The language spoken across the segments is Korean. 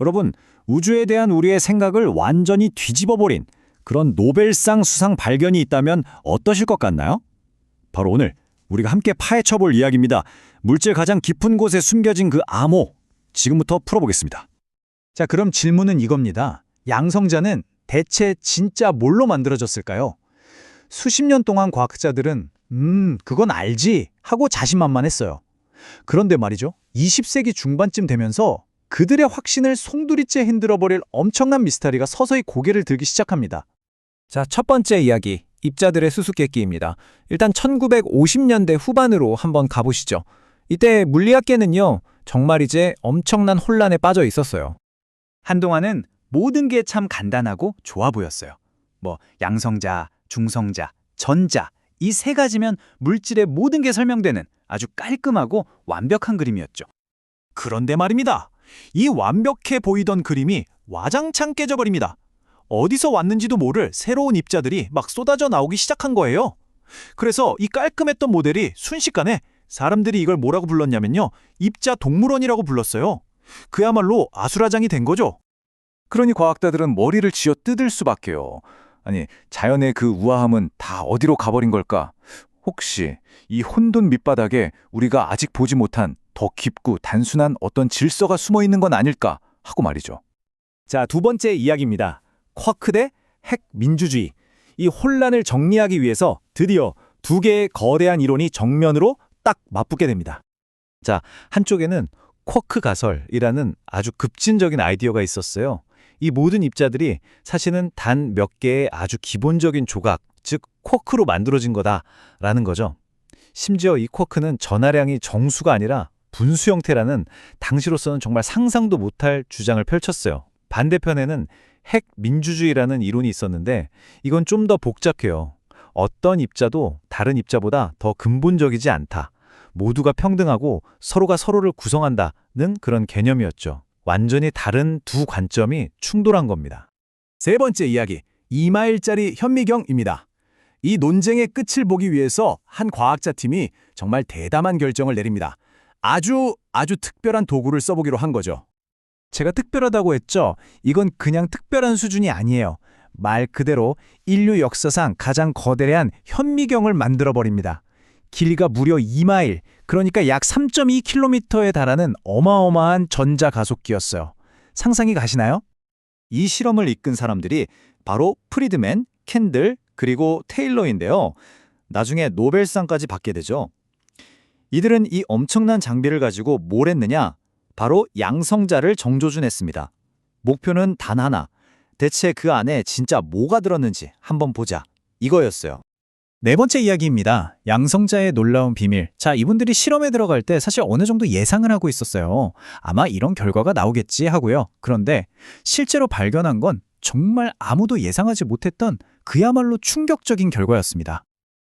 여러분, 우주에 대한 우리의 생각을 완전히 뒤집어버린 그런 노벨상 수상 발견이 있다면 어떠실 것 같나요? 바로 오늘 우리가 함께 파헤쳐볼 이야기입니다. 물질 가장 깊은 곳에 숨겨진 그 암호, 지금부터 풀어보겠습니다. 자, 그럼 질문은 이겁니다. 양성자는 대체 진짜 뭘로 만들어졌을까요? 수십 년 동안 과학자들은 음, 그건 알지 하고 자신만만했어요. 그런데 말이죠. 20세기 중반쯤 되면서 그들의 확신을 송두리째 흔들어버릴 엄청난 미스터리가 서서히 고개를 들기 시작합니다. 자, 첫 번째 이야기. 입자들의 수수께끼입니다. 일단 1950년대 후반으로 한번 가보시죠. 이때 물리학계는요, 정말 이제 엄청난 혼란에 빠져 있었어요. 한동안은 모든 게 참 간단하고 좋아 보였어요. 뭐 양성자, 중성자, 전자 이 세 가지면 물질의 모든 게 설명되는 아주 깔끔하고 완벽한 그림이었죠. 그런데 말입니다. 이 완벽해 보이던 그림이 와장창 깨져버립니다. 어디서 왔는지도 모를 새로운 입자들이 막 쏟아져 나오기 시작한 거예요. 그래서 이 깔끔했던 모델이 순식간에 사람들이 이걸 뭐라고 불렀냐면요. 입자 동물원이라고 불렀어요. 그야말로 아수라장이 된 거죠. 그러니 과학자들은 머리를 쥐어 뜯을 수밖에요. 아니, 자연의 그 우아함은 다 어디로 가버린 걸까? 혹시 이 혼돈 밑바닥에 우리가 아직 보지 못한 더 깊고 단순한 어떤 질서가 숨어 있는 건 아닐까 하고 말이죠. 자, 두 번째 이야기입니다. 쿼크 대 핵 민주주의. 이 혼란을 정리하기 위해서 드디어 두 개의 거대한 이론이 정면으로 딱 맞붙게 됩니다. 자, 한쪽에는 쿼크 가설이라는 아주 급진적인 아이디어가 있었어요. 이 모든 입자들이 사실은 단 몇 개의 아주 기본적인 조각, 즉 쿼크로 만들어진 거다라는 거죠. 심지어 이 쿼크는 전하량이 정수가 아니라 분수 형태라는 당시로서는 정말 상상도 못할 주장을 펼쳤어요. 반대편에는 핵 민주주의라는 이론이 있었는데 이건 좀 더 복잡해요. 어떤 입자도 다른 입자보다 더 근본적이지 않다. 모두가 평등하고 서로가 서로를 구성한다는 그런 개념이었죠. 완전히 다른 두 관점이 충돌한 겁니다. 세 번째 이야기, 2마일짜리 현미경입니다. 이 논쟁의 끝을 보기 위해서 한 과학자 팀이 정말 대담한 결정을 내립니다. 아주 아주 특별한 도구를 써보기로 한 거죠. 제가 특별하다고 했죠. 이건 그냥 특별한 수준이 아니에요. 말 그대로 인류 역사상 가장 거대한 현미경을 만들어 버립니다. 길이가 무려 2마일, 그러니까 약 3.2km에 달하는 어마어마한 전자 가속기였어요. 상상이 가시나요? 이 실험을 이끈 사람들이 바로 프리드맨, 캔들, 그리고 테일러인데요. 나중에 노벨상까지 받게 되죠. 이들은 이 엄청난 장비를 가지고 뭘 했느냐? 바로 양성자를 정조준했습니다. 목표는 단 하나. 대체 그 안에 진짜 뭐가 들었는지 한번 보자. 이거였어요. 네 번째 이야기입니다. 양성자의 놀라운 비밀. 자, 이분들이 실험에 들어갈 때 사실 어느 정도 예상을 하고 있었어요. 아마 이런 결과가 나오겠지 하고요. 그런데 실제로 발견한 건 정말 아무도 예상하지 못했던 그야말로 충격적인 결과였습니다.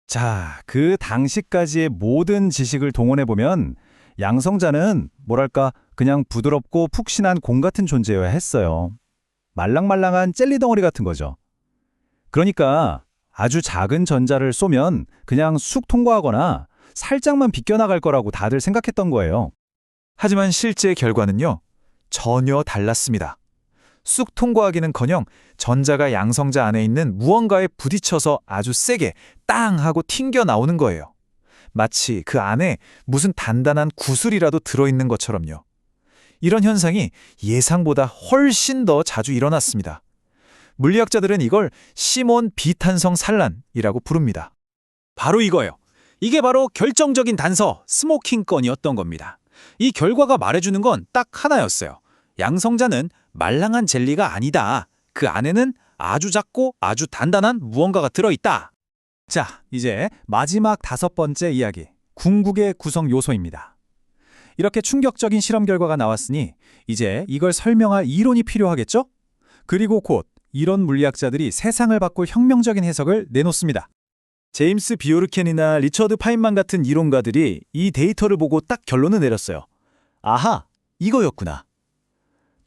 자, 그 당시까지의 모든 지식을 동원해보면 양성자는 뭐랄까 그냥 부드럽고 푹신한 공 같은 존재여야 했어요. 말랑말랑한 젤리 덩어리 같은 거죠. 그러니까 아주 작은 전자를 쏘면 그냥 쑥 통과하거나 살짝만 비껴나갈 거라고 다들 생각했던 거예요. 하지만 실제 결과는요, 전혀 달랐습니다. 쑥 통과하기는커녕 전자가 양성자 안에 있는 무언가에 부딪혀서 아주 세게 땅 하고 튕겨 나오는 거예요. 마치 그 안에 무슨 단단한 구슬이라도 들어있는 것처럼요. 이런 현상이 예상보다 훨씬 더 자주 일어났습니다. 물리학자들은 이걸 시몬 비탄성 산란이라고 부릅니다. 바로 이거예요. 이게 바로 결정적인 단서, 스모킹 건이었던 겁니다. 이 결과가 말해주는 건 딱 하나였어요. 양성자는 말랑한 젤리가 아니다. 그 안에는 아주 작고 아주 단단한 무언가가 들어있다. 자, 이제 마지막 다섯 번째 이야기. 궁극의 구성 요소입니다. 이렇게 충격적인 실험 결과가 나왔으니 이제 이걸 설명할 이론이 필요하겠죠? 그리고 곧 이런 물리학자들이 세상을 바꿀 혁명적인 해석을 내놓습니다. 제임스 비오르켄이나 리처드 파인만 같은 이론가들이 이 데이터를 보고 딱 결론을 내렸어요. 아하, 이거였구나.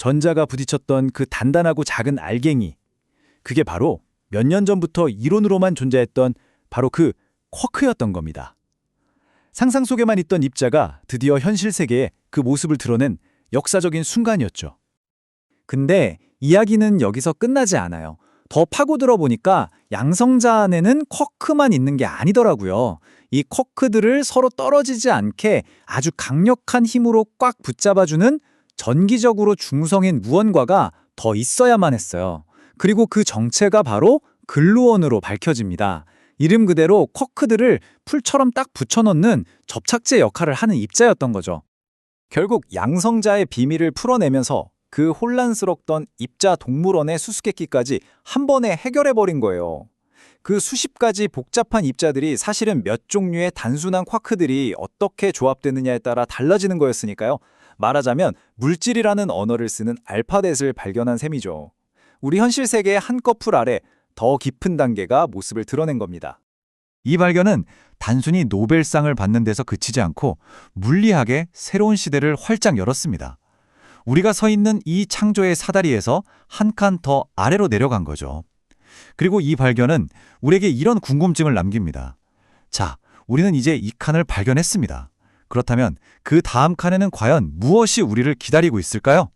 전자가 부딪혔던 그 단단하고 작은 알갱이. 그게 바로 몇 년 전부터 이론으로만 존재했던 바로 그 쿼크였던 겁니다. 상상 속에만 있던 입자가 드디어 현실 세계에 그 모습을 드러낸 역사적인 순간이었죠. 근데 이야기는 여기서 끝나지 않아요. 더 파고들어 보니까 양성자 안에는 쿼크만 있는 게 아니더라고요. 이 쿼크들을 서로 떨어지지 않게 아주 강력한 힘으로 꽉 붙잡아주는 전기적으로 중성인 무언가가 더 있어야만 했어요. 그리고 그 정체가 바로 글루온으로 밝혀집니다. 이름 그대로 쿼크들을 풀처럼 딱 붙여넣는 접착제 역할을 하는 입자였던 거죠. 결국 양성자의 비밀을 풀어내면서 그 혼란스럽던 입자 동물원의 수수께끼까지 한 번에 해결해버린 거예요. 그 수십 가지 복잡한 입자들이 사실은 몇 종류의 단순한 쿼크들이 어떻게 조합되느냐에 따라 달라지는 거였으니까요. 말하자면 물질이라는 언어를 쓰는 알파벳을 발견한 셈이죠. 우리 현실 세계의 한 꺼풀 아래 더 깊은 단계가 모습을 드러낸 겁니다. 이 발견은 단순히 노벨상을 받는 데서 그치지 않고 물리학의 새로운 시대를 활짝 열었습니다. 우리가 서 있는 이 창조의 사다리에서 한 칸 더 아래로 내려간 거죠. 그리고 이 발견은 우리에게 이런 궁금증을 남깁니다. 자, 우리는 이제 이 칸을 발견했습니다. 그렇다면 그 다음 칸에는 과연 무엇이 우리를 기다리고 있을까요?